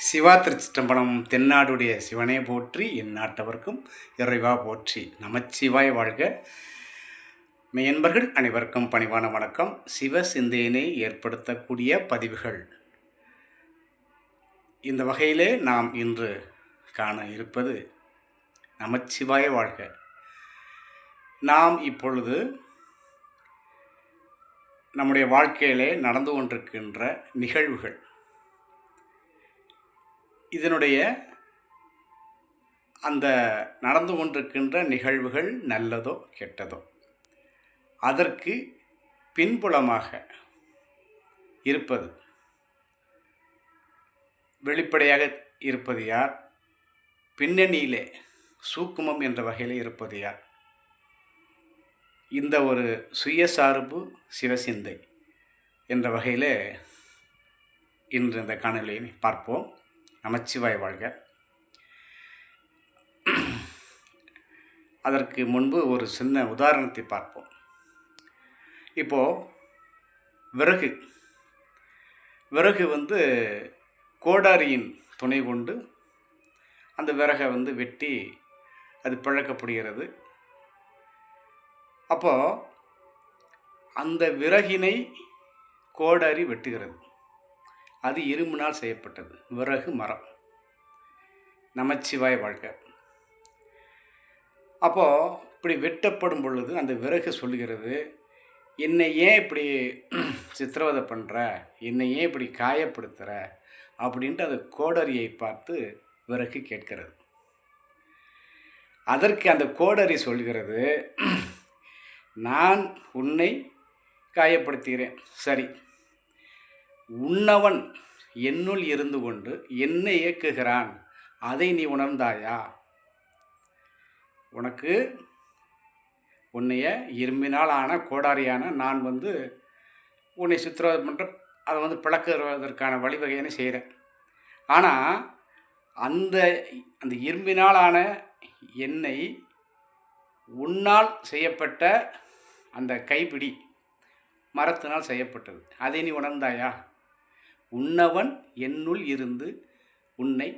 சிவா திருச்சிற்றம்பலம் தென்னாடுடைய சிவனே போற்றி எந்நாட்டவர்க்கும் இறைவா போற்றி. நமச்சிவாய் வாழ்க. மெயன்பர்கள் அனைவருக்கும் பணிவான வணக்கம். சிவ சிந்தையினை ஏற்படுத்தக்கூடிய பதிவுகள். இந்த வகையிலே நாம் இன்று காண இருப்பது நமச்சிவாய வாழ்க. நாம் இப்பொழுது நம்முடைய வாழ்க்கையிலே நடந்து கொண்டிருக்கின்ற நிகழ்வுகள். இதனுடைய அந்த நடந்து கொண்டிருக்கின்ற நிகழ்வுகள் நல்லதோ கெட்டதோ அதற்கு பின்புலமாக இருப்பது. வெளிப்படையாக இருப்பது யார்? பின்னணியிலே சூக்குமம் என்ற வகையில் இருப்பது யார்? இந்த ஒரு சுயசார்பு சிவசிந்தை என்ற வகையில் இன்று இந்த காணொலியை பார்ப்போம். நமச்சிவாய் வாழ்க. அதற்கு முன்பு ஒரு சின்ன உதாரணத்தை பார்ப்போம். இப்போது விறகு. விறகு வந்து கோடாரியின் துணை கொண்டு அந்த விறகை வந்து வெட்டி அது பிழக்கப்படுகிறது அப்போது அந்த விறகினை கோடாரி வெட்டுகிறது. அது இரும்பினால் செய்யப்பட்டது. விறகு மரம். நமச்சிவாய் வாழ்க்கை அப்போது இப்படி வெட்டப்படும் பொழுது அந்த விறகு சொல்லுகிறது என்னை ஏன் இப்படி சித்திரவதை பண்ணுற என்னை ஏன் இப்படி காயப்படுத்துகிற அப்படின்ட்டு அது கோடரியை பார்த்து விறகு கேட்கிறது. அதற்கு அந்த கோடரி சொல்கிறது நான் உன்னை காயப்படுத்துகிறேன். சரி உன்னவன் என்னுள் இருந்து கொண்டு என்னை இயக்குகிறான் அதை நீ உணர்ந்தாயா? உனக்கு உன்னைய இரும்பினால் ஆன கோடாரியான நான் வந்து உன்னை சித்திரவதை பண்ணுற அதை வந்து பிளக்குவதற்கான வழிவகையினை செய்கிறேன். ஆனால் அந்த அந்த இரும்பினால் ஆன என்னை உன்னால் செய்யப்பட்ட அந்த கைப்பிடி மரத்தினால் செய்யப்பட்டது. அதை நீ உணர்ந்தாயா? உன்னவன் என்னுள் இருந்து உன்னை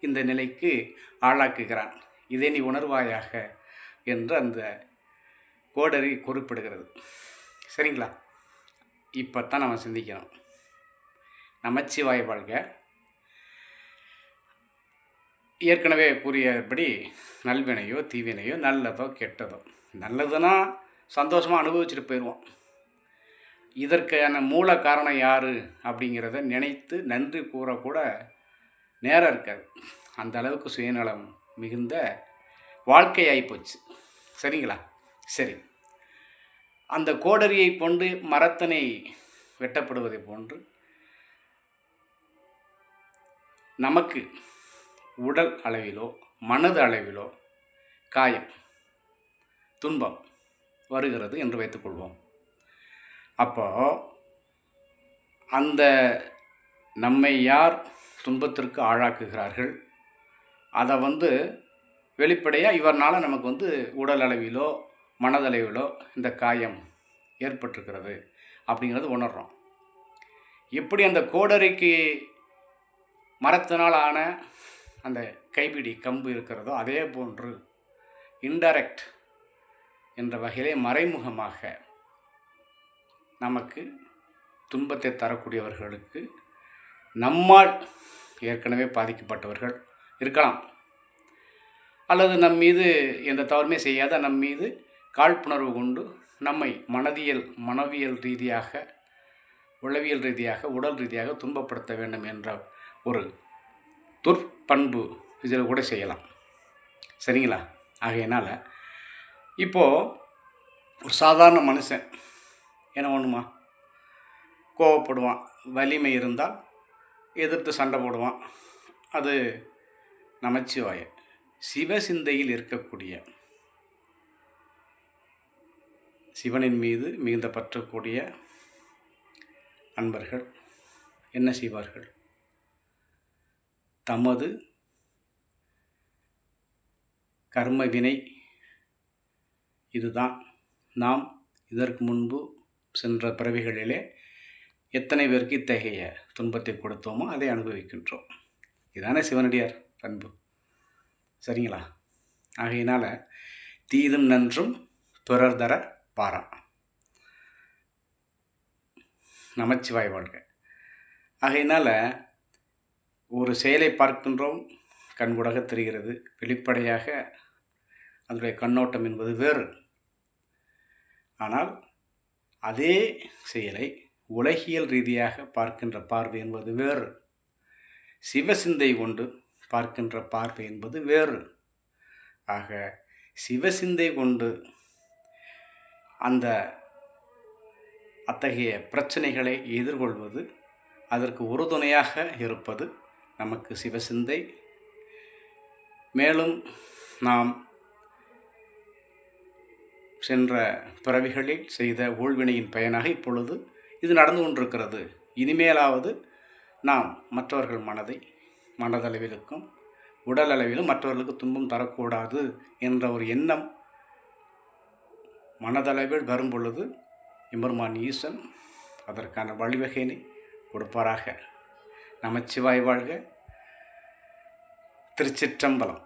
இந்த நிலைக்கு ஆளாக்குகிறான். இதை நீ உணர்வாயாக என்று அந்த கோடரி குறிப்பிடுகிறது. சரிங்களா? இப்போ தான் நம்ம சிந்திக்கணும். நமச்சிவாய் வாழ்க. ஏற்கனவே கூறியபடி நல்வினையோ தீவினையோ நல்லதோ கெட்டதோ. நல்லதுன்னா சந்தோஷமாக அனுபவிச்சுட்டு போயிடுவோம். இதற்கான மூல காரணம் யார் அப்படிங்கிறத நினைத்து நன்றி கூறக்கூட நேரம் இருக்காது. அந்த அளவுக்கு சுயநலம் மிகுந்த வாழ்க்கையாகி போச்சு. சரிங்களா? சரி. அந்த கோடரியை கொண்டு மரத்தனை வெட்டப்படுவதை போன்று நமக்கு உடல் அளவிலோ மனது அளவிலோ காயம் துன்பம் வருகிறது என்று வைத்துக்கொள்வோம். அப்போ அந்த நம்மை யார் துன்பத்திற்கு ஆளாக்குகிறார்கள்? அதை வந்து வெளிப்படையாக இவர்னால் நமக்கு வந்து உடல் அளவிலோ மனதளவிலோ இந்த காயம் ஏற்பட்டிருக்கிறது அப்படிங்கிறது உணர்கிறோம் எப்படி அந்த கோடரிக்கு மரத்தினால் ஆன அந்த கைப்பிடி கம்பு இருக்கிறதோ அதே போன்று இன்டைரக்ட் என்ற வகையிலே மறைமுகமாக நமக்கு துன்பத்தை தரக்கூடியவர்களுக்கு நம்மால் ஏற்கனவே பாதிக்கப்பட்டவர்கள் இருக்கலாம். அல்லது நம் மீது எந்த தவறுமே செய்யாத நம் மீது காழ்ப்புணர்வு கொண்டு நம்மை மனதியல் மனவியல் ரீதியாக உளவியல் ரீதியாக உடல் ரீதியாக துன்பப்படுத்த வேண்டும் என்ற ஒரு துற்பண்பு இதில் கூட செய்யலாம். சரிங்களா? ஆகையினால் இப்போது ஒரு சாதாரண மனுஷன் என்ன ஒன்றுமா கோவப்படுவான். வலிமை இருந்தால் எதிர்த்து சண்டை போடுவான். அது நமச்சிவாய. சிவசிந்தையில் இருக்கக்கூடிய சிவனின் மீது மிகுந்த பற்றக்கூடிய அன்பர்கள் என்ன செய்வார்கள்? தமது கர்ம வினை இதுதான். நாம் இதற்கு முன்பு சென்ற பிறவிகளிலே எத்தனை பேருக்கு இத்தகைய துன்பத்தை கொடுத்தோமோ அதை அனுபவிக்கின்றோம். இதானே சிவனடியார் பண்பு சரிங்களா? ஆகையினால் தீதும் நன்றும் பிறர் தர பாரா. நமச்சிவாய் வாழ்க. ஆகையினால் ஒரு செயலை பார்க்கின்றோம் கண்கூடாக தெரிகிறது. வெளிப்படையாக அதனுடைய கண்ணோட்டம் என்பது வேறு. ஆனால் அதே செயலை உலகியல் ரீதியாக பார்க்கின்ற பார்வை என்பது வேறு. சிவசிந்தை கொண்டு பார்க்கின்ற பார்வை என்பது வேறு. ஆக சிவசிந்தை கொண்டு அந்த அத்தகைய பிரச்சனைகளை எதிர்கொள்வது அதற்கு உறுதுணையாக இருப்பது நமக்கு சிவசிந்தை. மேலும் நாம் சென்ற பிறவிகளில் செய்த ஊழ்வினையின் பயனாக இப்பொழுது இது நடந்து கொண்டிருக்கிறது. இனிமேலாவது நாம் மற்றவர்கள் மனதை மனதளவிலுக்கும் உடல் அளவிலும் மற்றவர்களுக்கு துன்பம் தரக்கூடாது என்ற ஒரு எண்ணம் மனதளவில் வரும் பொழுது எம்பெருமான் ஈசன் அதற்கான வழிவகையினை கொடுப்பாராக. நமச்சிவாய் வாழ்க. திருச்சிற்றம்பலம்.